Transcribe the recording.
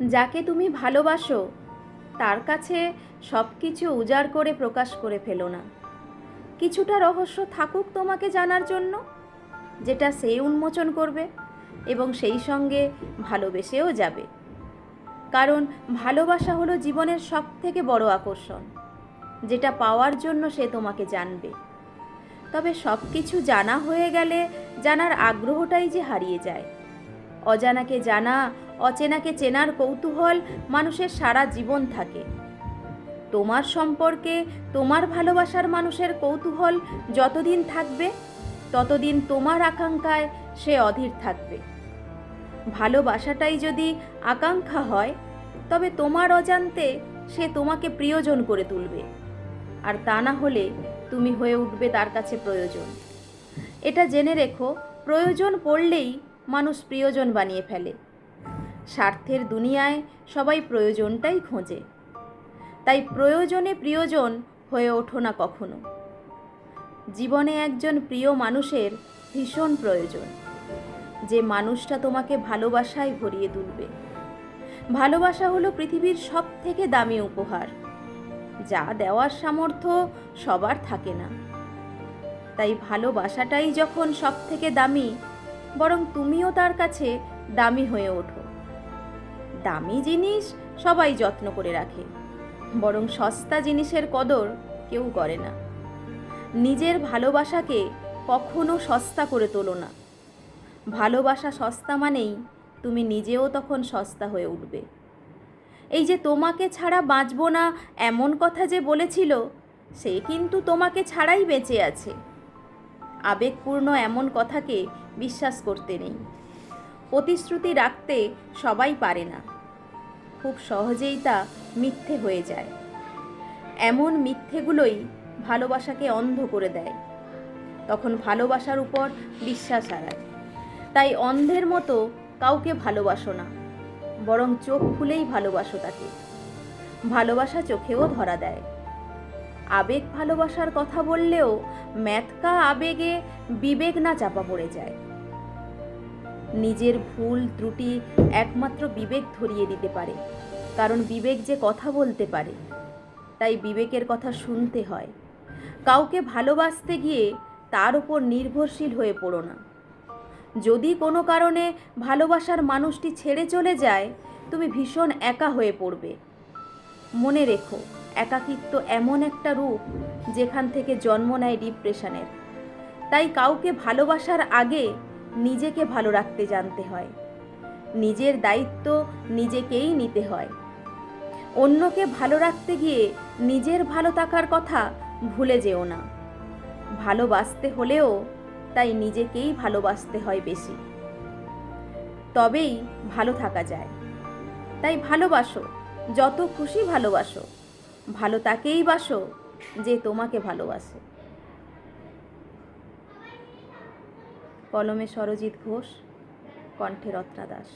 যাকে তুমি ভালোবাসো, তার কাছে সব কিছু উজাড় করে প্রকাশ করে ফেলো না। কিছুটা রহস্য থাকুক তোমাকে জানার জন্য, যেটা সে উন্মোচন করবে এবং সেই সঙ্গে ভালোবেসেও যাবে। কারণ ভালোবাসা হলো জীবনের সব থেকে বড় আকর্ষণ, যেটা পাওয়ার জন্য সে তোমাকে জানবে। তবে সব কিছু জানা হয়ে গেলে জানার আগ্রহটাই যে হারিয়ে যায়। অজানাকে জানা অচেনাকে চেনার কৌতূহল মানুষের সারা জীবন থাকে। তোমার সম্পর্কে, তোমার ভালোবাসার মানুষের কৌতূহল যতদিন থাকবে, ততদিন তোমার আকাঙ্ক্ষায় সে অধীর থাকবে। ভালোবাসাটাই যদি আকাঙ্ক্ষা হয়, তবে তোমার অজান্তে সে তোমাকে প্রিয়জন করে তুলবে। আর তা না হলে তুমি হয়ে উঠবে তার কাছে প্রয়োজন। এটা জেনে রেখো, প্রয়োজন পড়লেই মানুষ প্রিয়জন বানিয়ে ফেলে। স্বার্থের দুনিয়ায় সবাই প্রয়োজনটাই খোঁজে। তাই প্রয়োজনে প্রিয়জন হয়ে ওঠো না কখনো। জীবনে একজন প্রিয় মানুষের ভীষণ প্রয়োজন। যে মানুষটা তোমাকে ভালোবাসায় ভরিয়ে তুলবে। ভালোবাসা হলো পৃথিবীর সব থেকে দামি উপহার। যা দেওয়ার সামর্থ্য সবার থাকে না। তাই ভালোবাসাটাই যখন সব থেকে দামি, বরং তুমিও তার কাছে দামি হয়ে ওঠো। দামি জিনিস সবাই যত্ন করে রাখে। বরং সস্তা জিনিসের কদর কেউ করে না। নিজের ভালোবাসাকে কখনো সস্তা করে তোলো না। ভালোবাসা সস্তা মানেই তুমি নিজেও তখন সস্তা হয়ে উঠবে। এই যে তোমাকে ছাড়া বাঁচবো না এমন কথা যে বলেছিল, সে কিন্তু তোমাকে ছাড়াই বেঁচে আছে। আবেগপূর্ণ এমন কথাকে বিশ্বাস করতে নেই। প্রতিশ্রুতি রাখতে সবাই পারে না। খুব সহজেই তা মিথ্যে হয়ে যায়। এমন মিথ্যেগুলোই ভালোবাসাকে অন্ধ করে দেয়। তখন ভালোবাসার উপর বিশ্বাস হারায়। তাই অন্ধের মতো কাউকে ভালোবাসো না, বরং চোখ খুলেই ভালোবাসো তাকে। ভালোবাসা চোখেও ধরা দেয়। আবেগ ভালোবাসার কথা বললেও ম্যাথকা আবেগে বিবেক না চাপা পড়ে যায়। নিজের ভুল, ত্রুটি একমাত্র বিবেক ধরিয়ে দিতে পারে। কারণ বিবেক যে কথা বলতে পারে, তাই বিবেকের কথা শুনতে হয়। কাউকে ভালোবাসতে গিয়ে তার উপর নির্ভরশীল হয়ে পড়ো না। যদি কোনো কারণে ভালোবাসার মানুষটি ছেড়ে চলে যায়, তুমি ভীষণ একা হয়ে পড়বে। মনে রেখো, একাকিত্ব এমন একটা রূপ যেখান থেকে জন্ম নেয় ডিপ্রেশনের তাই কাউকে ভালোবাসার আগে নিজেকে ভালো রাখতে জানতে হয়। নিজের দায়িত্ব নিজেকেই নিতে হয়। অন্যকে ভালো রাখতে গিয়ে নিজের ভালো থাকার কথা ভুলে যেও না। ভালোবাসতে হলেও তাই নিজেকেই ভালোবাসতে হয় বেশি। তবেই ভালো থাকা যায়। তাই ভালোবাসো, যত খুশি ভালোবাসো। ভালো তাকেই বাসো যে তোমাকে ভালোবাসে। কলমে সরজিৎ ঘোষ কণ্ঠে রত্না দাস।